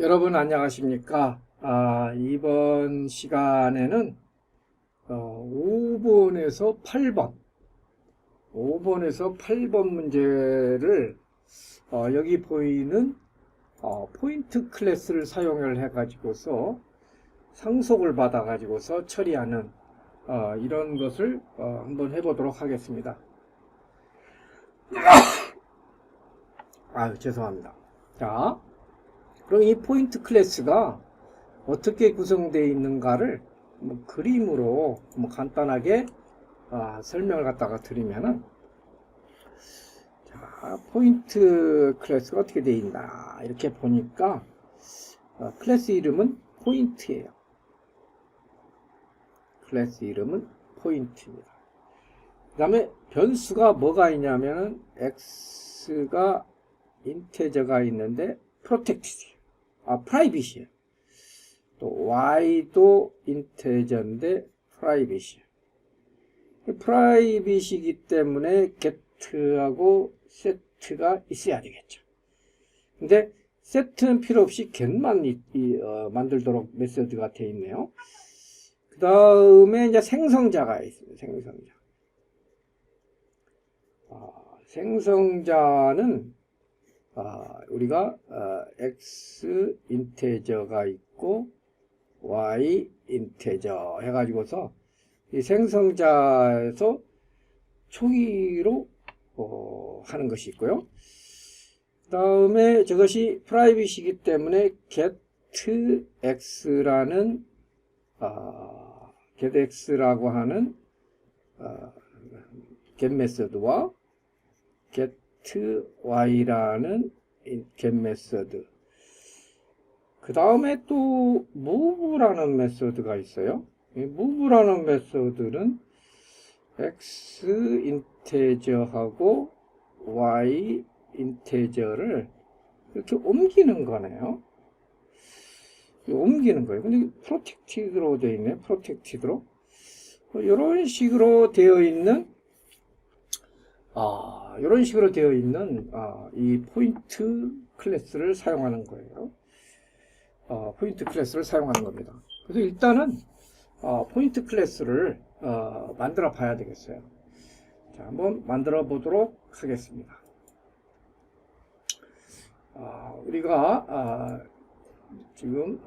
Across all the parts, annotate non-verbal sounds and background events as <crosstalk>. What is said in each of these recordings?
여러분 안녕하십니까? 아, 이번 시간에는 어, 5번에서 8번, 5번에서 8번 문제를 어, 여기 보이는 어, 포인트 클래스를 사용을 해 가지고서 상속을 받아 가지고서 처리하는 어, 이런 것을 어, 한번 해보도록 하겠습니다. <coughs> 아유 죄송합니다. 자. 그럼 이 포인트 클래스가 어떻게 구성되어 있는가를 뭐 그림으로 뭐 간단하게 아, 설명을 갖다가 드리면은 자, 포인트 클래스가 어떻게 되어 있나 이렇게 보니까 어, 클래스 이름은 포인트예요. 클래스 이름은 포인트입니다. 그 다음에 변수가 뭐가 있냐면은 x가 인테저가 있는데 프로텍티드 아, 프라이빗이에요. 또 y도 인테저인데 프라이빗이에요. 프라이빗이기 때문에 get하고 set가 있어야 되겠죠. 근데 set는 필요 없이 get만 이, 이, 어, 만들도록 메소드가 되어 있네요. 그 다음에 이제 생성자가 있습니다. 생성자. 아, 생성자는 아, 우리가 어, x 인테저가 있고 y 인테저 해가지고서 이 생성자에서 초기로 어, 하는 것이 있고요. 그 다음에 저것이 프라이빗이기 때문에 get x라는 어, get x라고 하는 어, get 메소드와 get y라는 get 메소드 그 다음에 또 move라는 메소드가 있어요 이 move라는 메소드는 x 인테저하고 y 인테저를 이렇게 옮기는 거네요 옮기는 거예요 근데 프로텍티드로 되어 있네 프로텍티드로 이런 식으로 되어 있는 아, 이런 식으로 되어 있는 아, 이 포인트 클래스를 사용하는 거예요. 어, 포인트 클래스를 사용하는 겁니다. 그래서 일단은 어, 포인트 클래스를 어, 만들어 봐야 되겠어요. 자, 한번 만들어 보도록 하겠습니다. 아, 우리가 아, 지금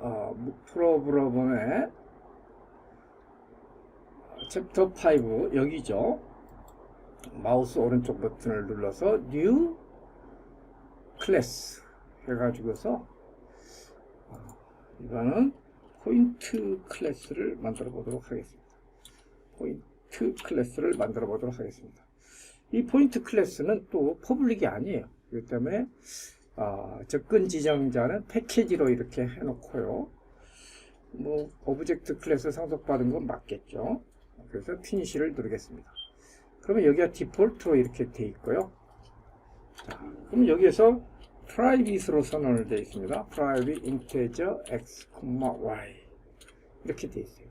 프로브러범의 챕터 5 여기죠. 마우스 오른쪽 버튼을 눌러서 New Class 해가지고서 어, 이거는 포인트 클래스를 만들어 보도록 하겠습니다. 포인트 클래스를 만들어 보도록 하겠습니다. 이 포인트 클래스는 또 퍼블릭이 아니에요. 그렇기 때문에 어, 접근 지정자는 패키지로 이렇게 해놓고요. 뭐 오브젝트 클래스 상속받은 건 맞겠죠. 그래서 피니시를 누르겠습니다. 그러면 여기가 디폴트로 이렇게 돼 있고요. 자, 그럼 여기에서 private로 선언을 되어 있습니다. private integer x, y 이렇게 되어 있어요.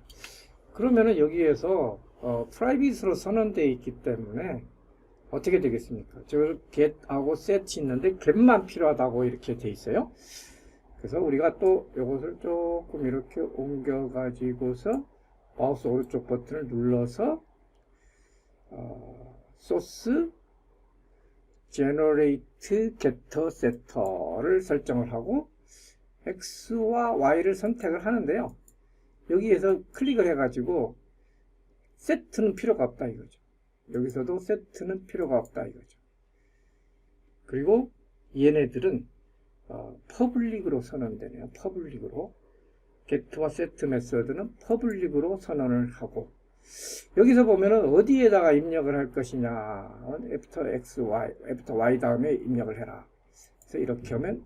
그러면은 여기에서 어, private로 선언되어 있기 때문에 어떻게 되겠습니까? 저 get하고 set 있는데 get만 필요하다고 이렇게 돼 있어요. 그래서 우리가 또 이것을 조금 이렇게 옮겨 가지고서 마우스 오른쪽 버튼을 눌러서 어, 소스 generate getter setter를 설정을 하고 x와 y를 선택을 하는데요. 여기에서 클릭을 해가지고 세트는 필요가 없다 이거죠. 여기서도 세트는 필요가 없다 이거죠. 그리고 얘네들은 어, 퍼블릭으로 선언되네요. 퍼블릭으로 get와 set 메서드는 퍼블릭으로 선언을 하고 여기서 보면은 어디에다가 입력을 할 것이냐 애프터 x, y, 애프터 y 다음에 입력을 해라 그래서 이렇게 하면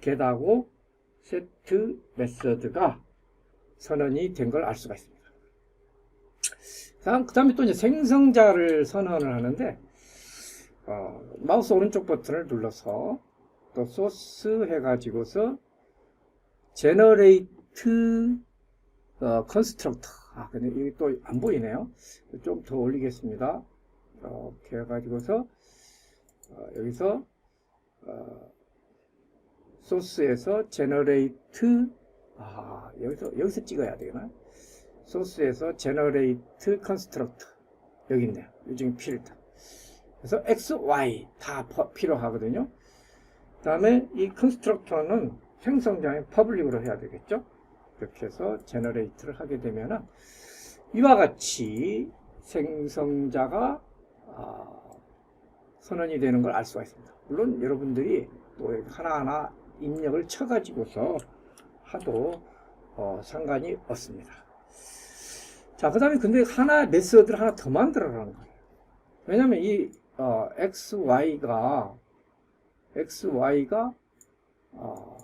get하고 set 메서드가 선언이 된 걸 알 수가 있습니다 그 다음에 또 이제 생성자를 선언을 하는데 어, 마우스 오른쪽 버튼을 눌러서 또 소스 해가지고서 generate 어, constructor. 아, 근데 이게 또 안 보이네요. 좀 더 올리겠습니다. 이렇게 해가지고서 어, 여기서 어, 소스에서 generate 아 여기서 여기서 찍어야 되나? 소스에서 generate constructor 여기 있네요. 요즘 필드. 그래서 x, y 다 퍼- 필요하거든요. 다음에 이 constructor는 생성자의 public으로 해야 되겠죠. 이렇게 해서 generate를 하게 되면은 이와 같이 생성자가 아, 선언이 되는 걸 알 수가 있습니다. 물론 여러분들이 또 하나하나 입력을 쳐가지고서 하도 어, 상관이 없습니다. 자, 그 다음에 근데 하나 메서드를 하나 더 만들어라는 거예요. 왜냐면 이 어, XY가 XY가 어,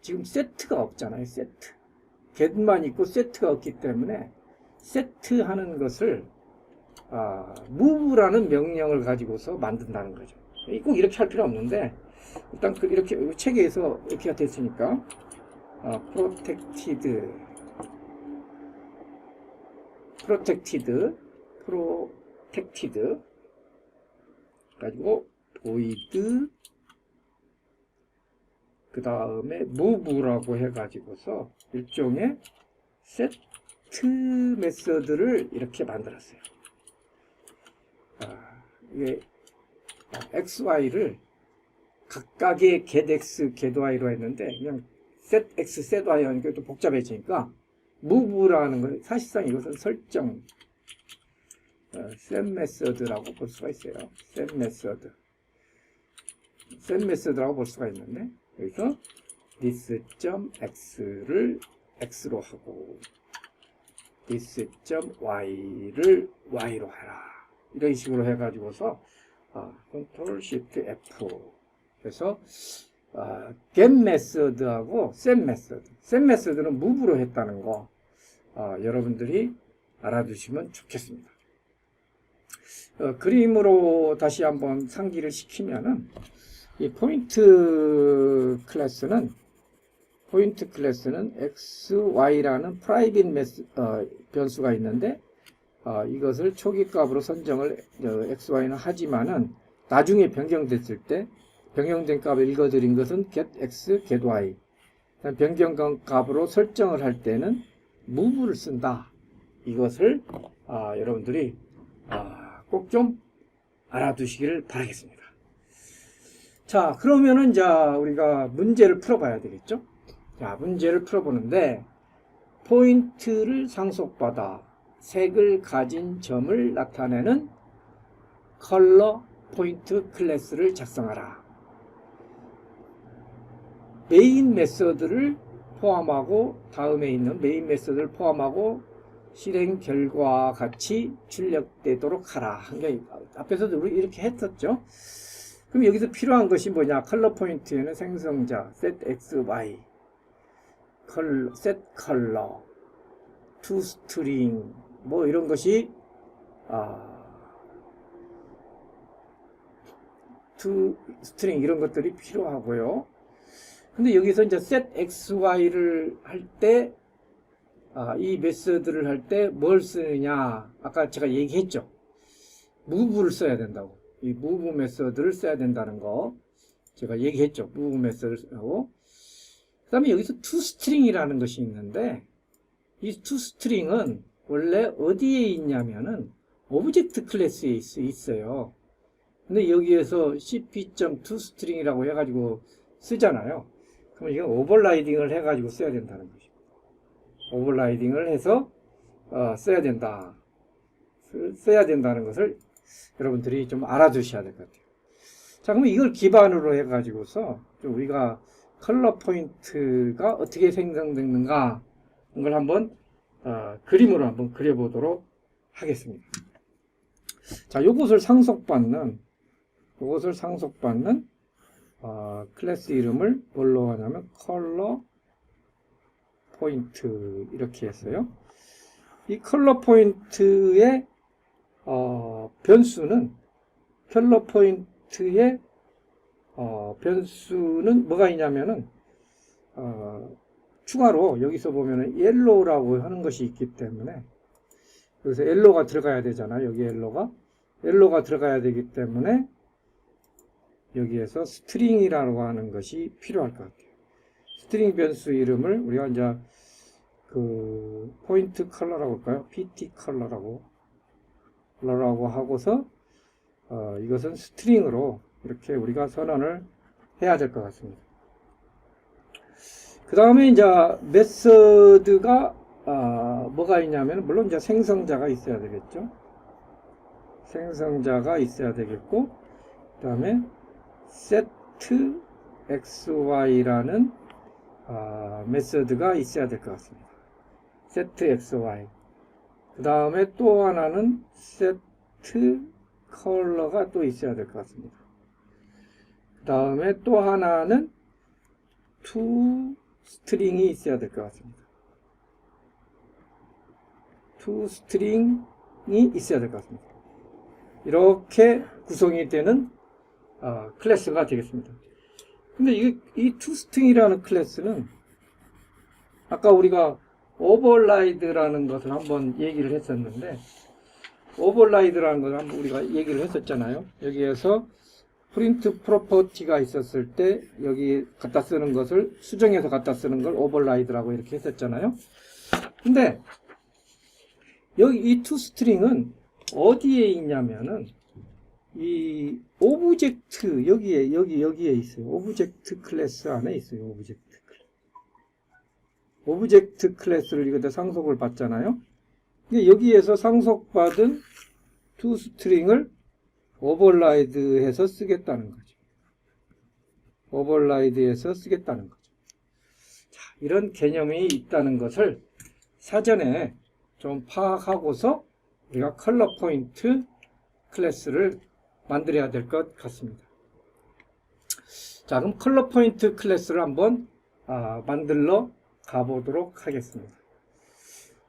지금 세트가 없잖아요. 세트. get만 있고 세트가 없기 때문에 세트하는 것을 아, move라는 명령을 가지고서 만든다는 거죠. 꼭 이렇게 할 필요 없는데 일단 그 이렇게 이 체계에서 이렇게 됐으니까. 어, protected. protected. protected. 가지고 void. 그 다음에 move라고 해가지고서 일종의 세트 메서드를 이렇게 만들었어요. 아, 이게 x, y를 각각의 get x, get y로 했는데 그냥 set x, set y 하니까 또 복잡해지니까 move라는 거 사실상 이것은 설정 어, set method라고 볼 수가 있어요. set method set method라고 볼 수가 있는데 여기서 this.x를 x로 하고 this.y를 y로 해라 이런 식으로 해가지고서 아, 컨트롤 시프트 F 그래서 아, get method하고 set method set method는 move로 했다는 거 아, 여러분들이 알아두시면 좋겠습니다. 어, 그림으로 다시 한번 상기를 시키면은 이 포인트 클래스는 포인트 클래스는 x, y라는 프라이빗 메스, 어, 변수가 있는데 어, 이것을 초기 값으로 선정을 어, x, y는 하지만은 나중에 변경됐을 때 변경된 값을 읽어드린 것은 get x, get y 그다음 변경 값으로 설정을 할 때는 move를 쓴다. 이것을 아, 여러분들이 아, 꼭 좀 알아두시기를 바라겠습니다. 자, 그러면은 자 우리가 문제를 풀어봐야 되겠죠? 자, 문제를 풀어보는데 포인트를 상속받아 색을 가진 점을 나타내는 컬러 포인트 클래스를 작성하라. 메인 메서드를 포함하고 다음에 있는 메인 메서드를 포함하고 실행 결과와 같이 출력되도록 하라. 앞에서도 우리 이렇게 했었죠. 그럼 여기서 필요한 것이 뭐냐? 컬러 포인트에는 생성자 set x, y, set 컬러, to string 뭐 이런 것이 아, to string 이런 것들이 필요하고요. 근데 여기서 이제 set x, y를 할 때, 아, 이 메서드를 할 때 뭘 쓰느냐. 아까 제가 얘기했죠. move를 써야 된다고. 이 move 메서드를 써야 된다는 거. 제가 얘기했죠. move 메서드를 하고. 그 다음에 여기서 toString이라는 것이 있는데, 이 toString은 원래 어디에 있냐면은, 오브젝트 클래스에 있, 있어요. 근데 여기에서 cp.toString이라고 해가지고 쓰잖아요. 그럼 이건 오버라이딩을 해가지고 써야 된다는 것입니다. 오버라이딩을 해서 어, 써야 된다. 쓰- 써야 된다는 것을 여러분들이 좀 알아두셔야 될 것 같아요. 자, 그럼 이걸 기반으로 해가지고서 좀 우리가 컬러 포인트가 어떻게 생성되는가 이걸 한번 어, 그림으로 한번 그려보도록 하겠습니다. 자, 요것을 상속받는 요것을 상속받는 어, 클래스 이름을 뭘로 하냐면 컬러 포인트 이렇게 했어요. 이 컬러 포인트의 어, 변수는 컬러 포인트의 어, 변수는 뭐가 있냐면은 어, 추가로 여기서 보면은 옐로우라고 하는 것이 있기 때문에 여기서 옐로우가 들어가야 되잖아요. 여기 옐로우가 옐로우가 들어가야 되기 때문에 여기에서 스트링이라고 하는 것이 필요할 것 같아요. 스트링 변수 이름을 우리가 이제 그 포인트 컬러라고 할까요? PT 컬러라고 컬러라고 하고서 어, 이것은 스트링으로 이렇게 우리가 선언을 해야 될 것 같습니다. 그 다음에 이제 메서드가 아, 뭐가 있냐면 물론 이제 생성자가 있어야 되겠죠. 생성자가 있어야 되겠고 그 다음에 set xy라는 아, 메서드가 있어야 될 것 같습니다. set xy 그 다음에 또 하나는 set 컬러가 또 있어야 될 것 같습니다. 그 다음에 또 하나는 to 스트링이 있어야 될 것 같습니다. to 스트링이 있어야 될 것 같습니다. 이렇게 구성이 되는 어, 클래스가 되겠습니다. 근데 이, 이 toString이라는 클래스는 아까 우리가 오버라이드라는 것을 한번 얘기를 했었는데 오버라이드라는 것을 한번 우리가 얘기를 했었잖아요. 여기에서 프린트 프로퍼티가 있었을 때 여기 갖다 쓰는 것을 수정해서 갖다 쓰는 걸 오버라이드라고 이렇게 했었잖아요. 근데 여기 이 toString은 어디에 있냐면은 이 오브젝트 여기에 여기 여기에 있어요. 오브젝트 클래스 안에 있어요. 오브젝트 클래스. 오브젝트 클래스를 이거다 상속을 받잖아요. 근데 여기에서 상속받은 toString을 오버라이드해서 쓰겠다는 거죠. 오버라이드해서 쓰겠다는 거죠. 자, 이런 개념이 있다는 것을 사전에 좀 파악하고서 우리가 컬러 포인트 클래스를 만들어야 될 것 같습니다. 자, 그럼 컬러 포인트 클래스를 한번 아, 만들러 가보도록 하겠습니다.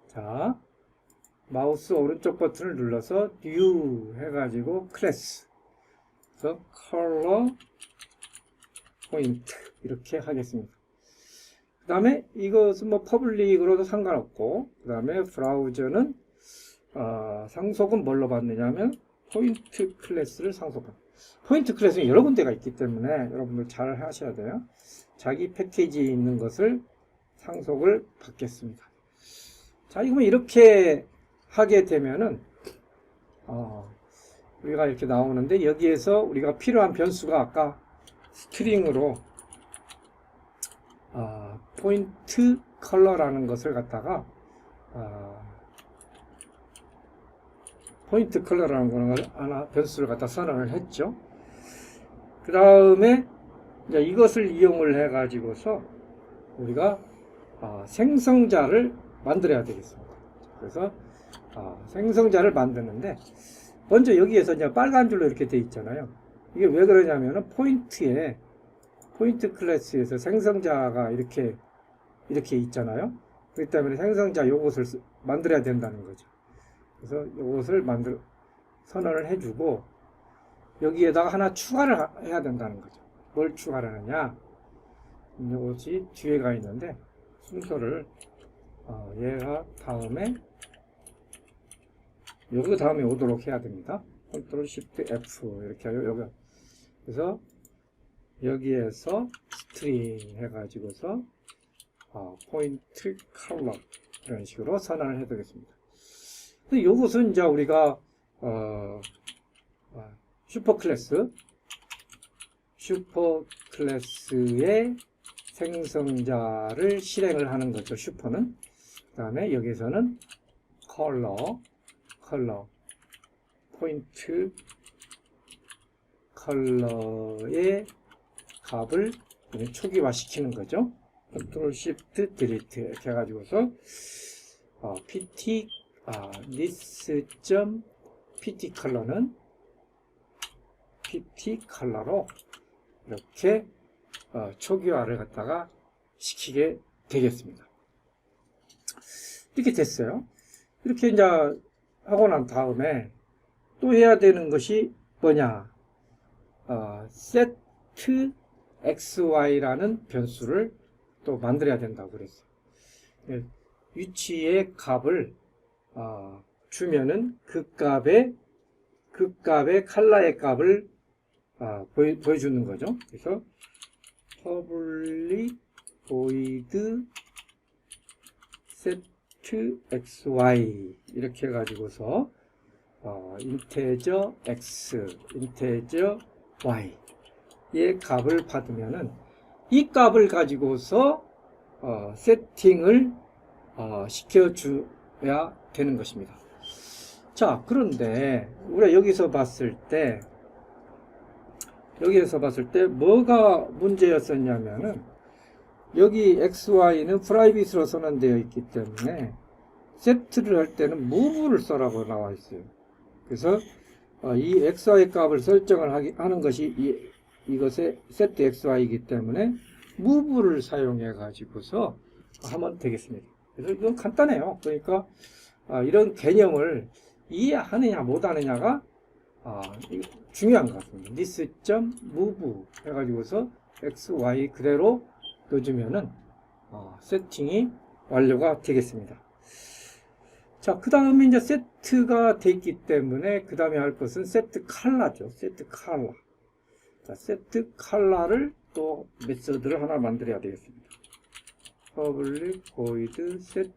자, 마우스 오른쪽 버튼을 눌러서 New 해가지고 클래스 그래서 컬러 포인트 이렇게 하겠습니다. 그 다음에 이것은 뭐 퍼블릭으로도 상관없고 그 다음에 브라우저는 어, 상속은 뭘로 받느냐면 포인트 클래스를 상속합니다. 포인트 클래스는 여러 군데가 있기 때문에 여러분들 잘 하셔야 돼요. 자기 패키지에 있는 것을 상속을 받겠습니다. 자, 이거면 이렇게 하게 되면은 어, 우리가 이렇게 나오는데 여기에서 우리가 필요한 변수가 아까 스트링으로 어, 포인트 컬러라는 것을 갖다가 어, 포인트 컬러라는 거는 하나 변수를 갖다 선언을 했죠. 그 다음에 이것을 이용을 해 가지고서 우리가 어, 생성자를 만들어야 되겠습니다. 그래서 어, 생성자를 만드는데 먼저 여기에서 이제 빨간 줄로 이렇게 돼 있잖아요. 이게 왜 그러냐면은 포인트에 포인트 클래스에서 생성자가 이렇게 이렇게 있잖아요. 그렇기 때문에 생성자 요것을 쓰- 만들어야 된다는 거죠. 그래서 요것을 만들 선언을 해주고 여기에다가 하나 추가를 하- 해야 된다는 거죠. 뭘 추가를 하느냐? 이것이 뒤에 가 있는데 순서를 어, 얘가 다음에 여기 다음에 오도록 해야 됩니다. 컨트롤 시프트 F 이렇게 하요 여기 그래서 여기에서 스트링 해가지고서 어, 포인트 컬러 이런 식으로 선언을 해두겠습니다. 이것은 이제 우리가 어, 어, 슈퍼 클래스 슈퍼 클래스의 생성자를 실행을 하는 거죠. 슈퍼는 그 다음에 여기서는 컬러 컬러 포인트 컬러의 값을 초기화 시키는 거죠. 컨트롤 시프트 디리트 이렇게 해가지고서 어, pt 아, this 점 pt 컬러는 pt 컬러로 이렇게 어, 초기화를 갖다가 시키게 되겠습니다. 이렇게 됐어요. 이렇게 이제 하고 난 다음에 또 해야 되는 것이 뭐냐? 어, set xy라는 변수를 또 만들어야 된다고 그랬어요. 예, 위치의 값을 어, 주면은 그 값에 그 값의 칼라의 값을 아, 보여, 보여주는 거죠. 그래서 public void set xy 이렇게 해가지고서 어, integer x, integer y의 값을 받으면은 이 값을 가지고서 어, 세팅을 어, 시켜줘야 되는 것입니다. 자, 그런데 우리가 여기서 봤을 때 여기에서 봤을 때 뭐가 문제였었냐면은 여기 XY는 프라이빗으로 선언되어 있기 때문에 세트를 할 때는 move를 써라고 나와 있어요. 그래서 어, 이 XY 값을 설정을 하기, 하는 것이 이, 이것의 세트 XY이기 때문에 move를 사용해 가지고서 하면 되겠습니다. 그래서 이건 간단해요. 그러니까 아, 이런 개념을 이해하느냐 못하느냐가 아, 중요한 것 같습니다. this.move 해가지고서 x, y 그대로 넣어주면은 어, 세팅이 완료가 되겠습니다. 자, 그 다음에 이제 세트가 됐기 때문에 그 다음에 할 것은 세트 칼라죠. 세트 칼라. 자, 세트 칼라를 또 메서드를 하나 만들어야 되겠습니다. public void set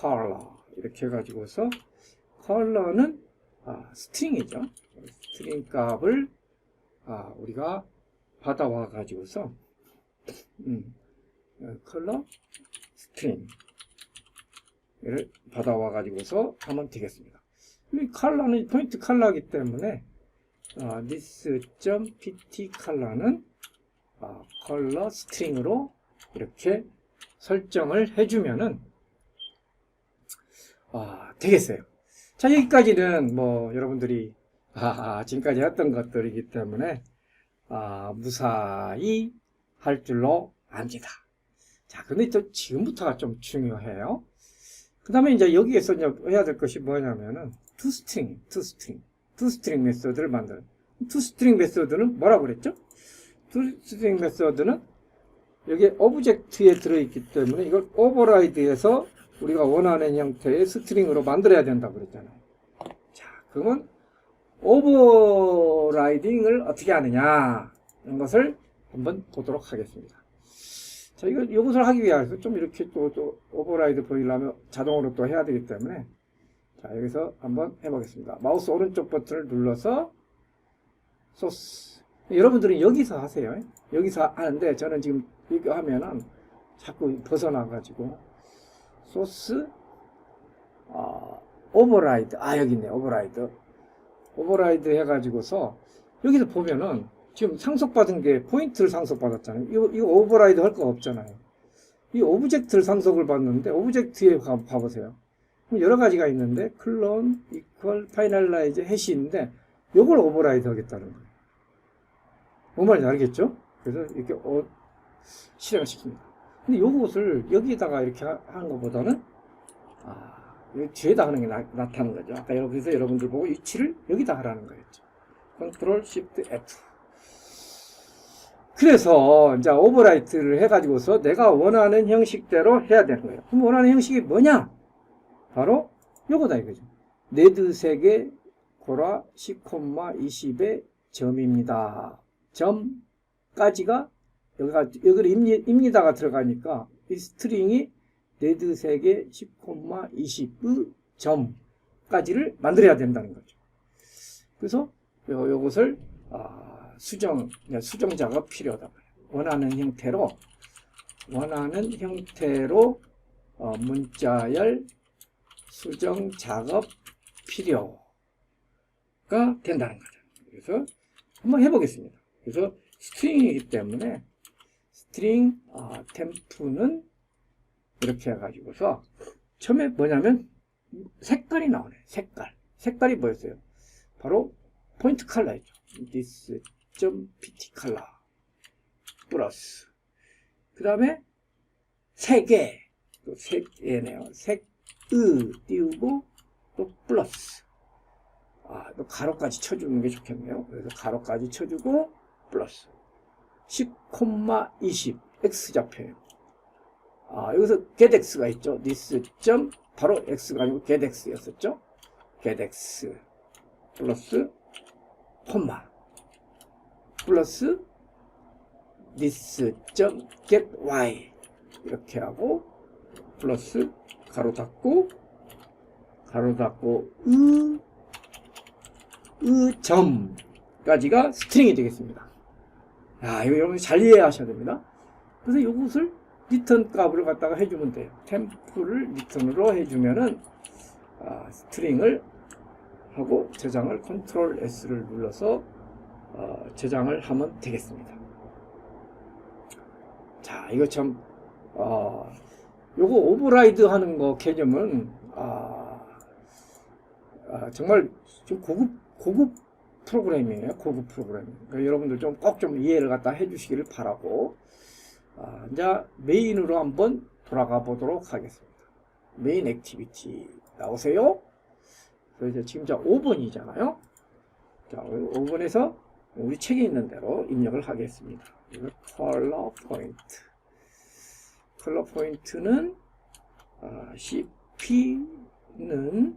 color 이렇게 해가지고서 컬러는 아, 스트링이죠. 스트링 값을 아, 우리가 받아와 가지고서 음, 어, 컬러 스트링 을 받아와 가지고서 하면 되겠습니다. 이 컬러는 포인트 컬러이기 때문에 아, this.pt 컬러는 아, 컬러 스트링으로 이렇게 설정을 해주면은 아, 되겠어요. 자, 여기까지는 뭐 여러분들이 아, 지금까지 했던 것들이기 때문에 아, 무사히 할 줄로 압니다. 자, 근데 또 지금부터가 좀 중요해요. 그 다음에 이제 여기에서 이제 해야 될 것이 뭐냐면은 toString, toString, toString 메소드를 만드는 toString 메소드는 뭐라고 그랬죠? toString 메소드는 여기 오브젝트에 들어있기 때문에 이걸 오버라이드해서 우리가 원하는 형태의 스트링으로 만들어야 된다고 그랬잖아요. 자, 그러면 오버라이딩을 어떻게 하느냐 이런 것을 한번 보도록 하겠습니다. 자, 이거 이것을 하기 위해서 좀 이렇게 또, 또 오버라이드 보이려면 자동으로 또 해야 되기 때문에 자, 여기서 한번 해보겠습니다. 마우스 오른쪽 버튼을 눌러서 소스 여러분들은 여기서 하세요. 여기서 하는데 저는 지금 이거 하면은 자꾸 벗어나 가지고 소스? 어, 오버라이드. 아 여기 있네. 오버라이드. 오버라이드 해가지고서 여기서 보면은 지금 상속받은 게 포인트를 상속받았잖아요. 이거, 이거 오버라이드 할 거 없잖아요. 이 오브젝트를 상속을 받는데 오브젝트에 가, 봐보세요. 그럼 여러 가지가 있는데 클론, 이퀄, 파이널라이즈, 해시 있는데 요걸 오버라이드 하겠다는 거예요. 뭔 말인지 알겠죠? 그래서 이렇게 어, 실행을 시킵니다 근데 요것을 여기다가 이렇게 하- 하는 것보다는 아, 뒤에다 하는 게 나, 나타나는 거죠. 아까 여러분에서 여러분들 보고 위치를 여기다 하라는 거였죠. 컨트롤 시프트 F. 그래서 이제 오버라이트를 해가지고서 내가 원하는 형식대로 해야 되는 거예요. 그럼 원하는 형식이 뭐냐? 바로 요거다 이거죠. 네드 색의 고라 10,20의 점입니다. 점까지가 여기가 여기를 입니, 입니다가 들어가니까 이 스트링이 레드색의 10,20의 점까지를 만들어야 된다는 거죠. 그래서 요, 요것을 아, 수정 수정 작업 필요하다. 원하는 형태로 원하는 형태로 어, 문자열 수정 작업 필요가 된다는 거죠. 그래서 한번 해보겠습니다. 그래서 스트링이기 때문에 스트링 아, 템프는 이렇게 해가지고서 처음에 뭐냐면 색깔이 나오네 색깔. 색깔이 뭐였어요? 바로 포인트 컬러였죠. This.pt 컬러 플러스. 그 다음에 색에 또 색이네요. 색의 띄우고 또 플러스. 아, 또 가로까지 쳐주는 게 좋겠네요. 그래서 가로까지 쳐주고 플러스 10,20 x 잡혀요. 아, 여기서 getx가 있죠. this 점 바로 x가 아니고 getx였었죠. getx 플러스 콤마 플러스 this 점 get y 이렇게 하고 플러스 가로 닫고 가로 닫고 으, 으 점까지가 스트링이 되겠습니다. 야, 이거 여러분 잘 이해하셔야 됩니다. 그래서 이것을 리턴 값을 갖다가 해주면 돼요. 템프를 리턴으로 해주면은 아, 스트링을 하고 저장을 컨트롤 S를 눌러서 어, 저장을 하면 되겠습니다. 자, 이거 참 어, 요거 오버라이드 하는 거 개념은 아, 아, 정말 좀 고급 고급 프로그램이에요. 고급 프로그램. 그러니까 여러분들 좀꼭좀 이해를 갖다 해주시기를 바라고. 아, 이제 메인으로 한번 돌아가 보도록 하겠습니다. 메인 액티비티 나오세요. 그래서 지금 자 5번이잖아요. 자, 5번에서 우리 책에 있는 대로 입력을 하겠습니다. 컬러 포인트. 컬러 포인트는 아, CP는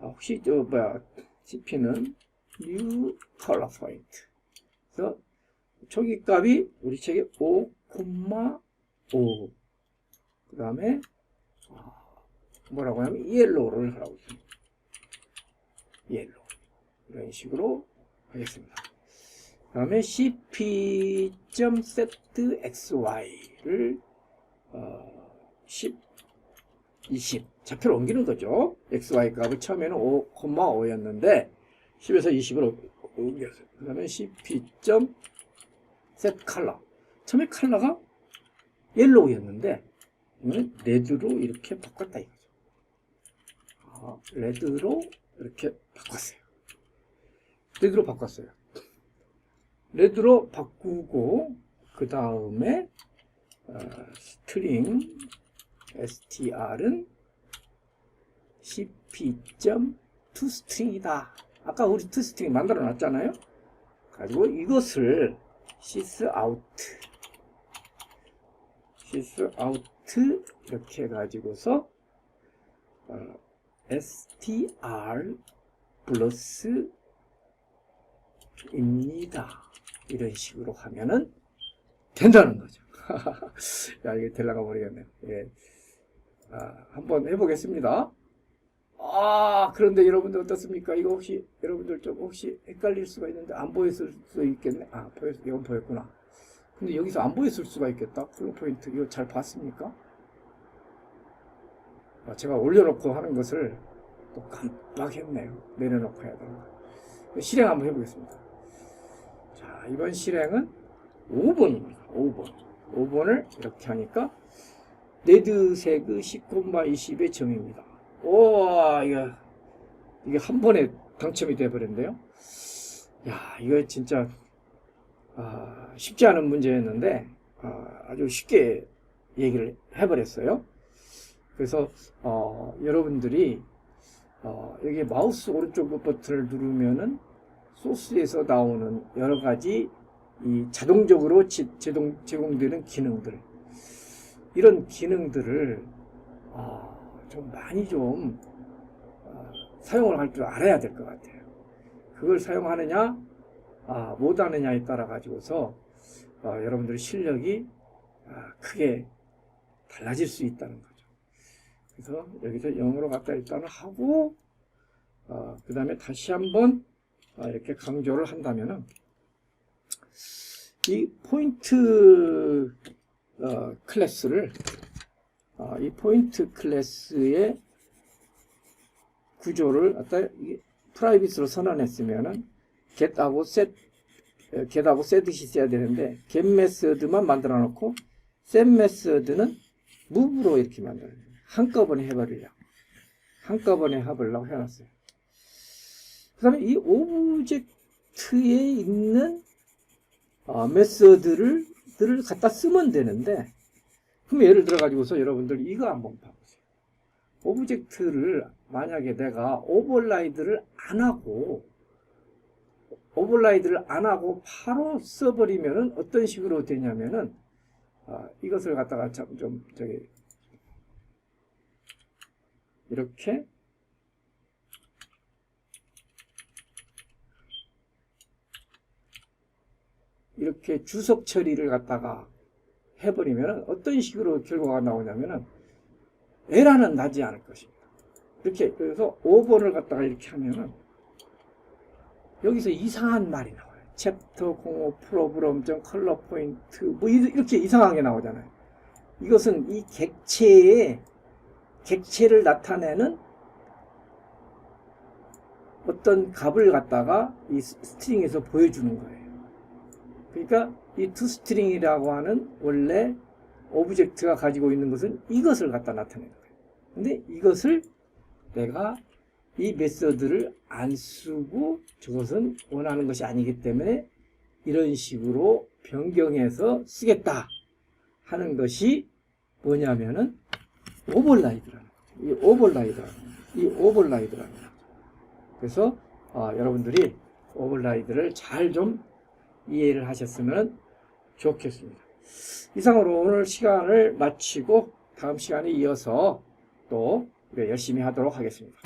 아, 혹시 저 뭐야 CP는 new color point. 그래서 초기 값이 우리 책에 5,5. 그 다음에 뭐라고 하면 yellow를 하라고 있습니다. yellow. 이런 식으로 하겠습니다. 그 다음에 cp.setxy를 어, 10, 20 좌표를 옮기는 거죠. xy 값을 처음에는 5,5였는데 10에서 20으로 옮겼어요. 그 다음에 cp.set color 처음에 컬러가 옐로우였는데 이거는 레드로 이렇게 바꿨다 이거죠. 아, 레드로 이렇게 바꿨어요. 레드로 바꿨어요. 레드로 바꾸고 그 다음에 어, 스트링 str은 cp.toString이다. 아까 우리 toString 만들어 놨잖아요. 가지고 이것을 sysout sysout 이렇게 해가지고서 어, str 플러스 입니다. 이런 식으로 하면은 된다는 거죠. <laughs> 야, 이게 될라가 모르겠네요. 예. 아, 한번 해보겠습니다. 아, 그런데 여러분들 어떻습니까? 이거 혹시, 여러분들 좀 혹시 헷갈릴 수가 있는데 안 보였을 수도 있겠네. 아, 보였, 이건 보였구나. 근데 여기서 안 보였을 수가 있겠다. 쿨러 포인트. 이거 잘 봤습니까? 아, 제가 올려놓고 하는 것을 또 깜빡했네요. 내려놓고 해야 거. 실행 한번 해보겠습니다. 자, 이번 실행은 5번입니다. 5번. 5번을 이렇게 하니까 레드색의 10,20의 점입니다. 오, 이거, 이게 한 번에 당첨이 되어버렸는데요. 야, 이거 진짜, 아, 쉽지 않은 문제였는데, 아, 아주 쉽게 얘기를 해버렸어요. 그래서, 어, 여러분들이, 어, 여기 마우스 오른쪽 버튼을 누르면은 소스에서 나오는 여러 가지 이 자동적으로 지, 제동, 제공되는 기능들 이런 기능들을 아, 좀 많이 좀 아, 사용을 할 줄 알아야 될 것 같아요. 그걸 사용하느냐 아, 못하느냐에 따라 가지고서 아, 여러분들의 실력이 아, 크게 달라질 수 있다는 거죠. 그래서 여기서 영어로 갖다 일단은 하고 아, 그 다음에 다시 한번 아, 이렇게 강조를 한다면은 이 포인트 어, 클래스를 어, 이 포인트 클래스의 구조를 갖다 프라이빗으로 선언했으면은 get하고 set 어, get하고 set이 있어야 되는데 get 메서드만 만들어 놓고 set 메서드는 move로 이렇게 만들어요. 한꺼번에 해버리려고 한꺼번에 해보려고 해놨어요. 그 다음에 이 오브젝트에 있는 어, 메서드를 들을 갖다 쓰면 되는데 그럼 예를 들어 가지고서 여러분들 이거 한번 봐보세요. 오브젝트를 만약에 내가 오버라이드를 안 하고 오버라이드를 안 하고 바로 써버리면은 어떤 식으로 되냐면은 아, 이것을 갖다가 참 좀 저기 이렇게 이렇게 주석 처리를 갖다가 해버리면 어떤 식으로 결과가 나오냐면은 에러는 나지 않을 것입니다. 이렇게 그래서 5번을 갖다가 이렇게 하면은 여기서 이상한 말이 나와요. 챕터 05 프로그램 점 컬러 포인트 뭐 이- 이렇게 이상한 게 나오잖아요. 이것은 이 객체의 객체를 나타내는 어떤 값을 갖다가 이 스- 스트링에서 보여주는 거예요. 그러니까 이 투스트링이라고 하는 원래 오브젝트가 가지고 있는 것은 이것을 갖다 나타내는 거예요. 근데 이것을 내가 이 메서드를 안 쓰고 저것은 원하는 것이 아니기 때문에 이런 식으로 변경해서 쓰겠다 하는 것이 뭐냐면은 오버라이드라는 거예요. 이 오버라이드라는 거예요. 이 오버라이드라는 거죠. 그래서 아, 여러분들이 오버라이드를 잘 좀 이해를 하셨으면 좋겠습니다. 이상으로 오늘 시간을 마치고 다음 시간에 이어서 또 열심히 하도록 하겠습니다.